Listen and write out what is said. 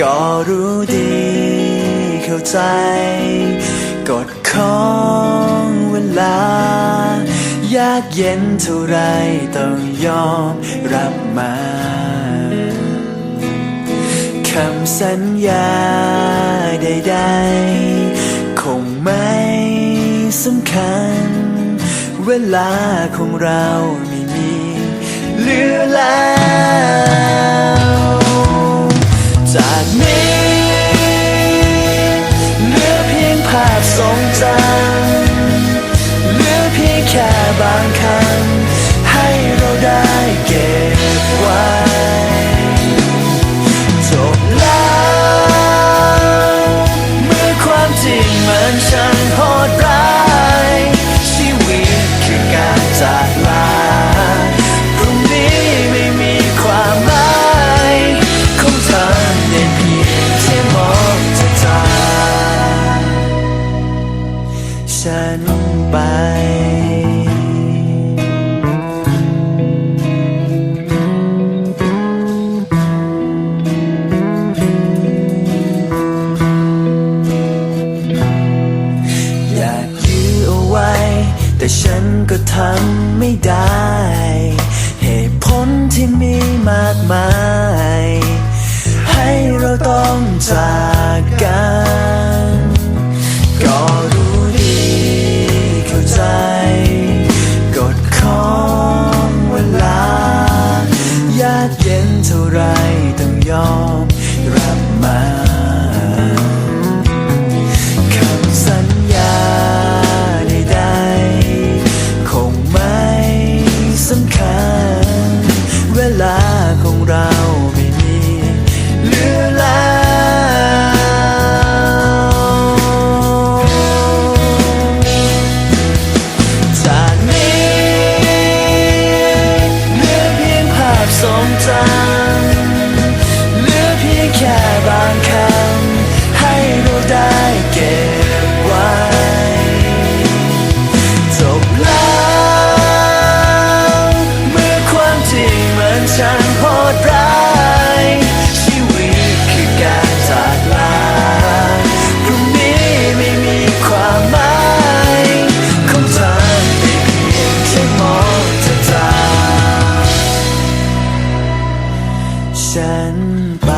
ก็รู้ดีเข้าใจ กฎของเวลา ยากเย็นเท่าไรต้องยอมรับมาคำสัญญาใดๆ คงไม่สำคัญ เวลาของเราไม่มีเหลือแล้ว ทรงจำเหลือเพียงแค่บางคำ แต่ฉันก็ทำไม่ได้ เหตุผลที่มีมากมาย ให้เราต้องจากกัน ก็รู้ดีเข้าใจกฎของเวลายากเย็นเท่าไรต้องยอมรับมา ฉันไป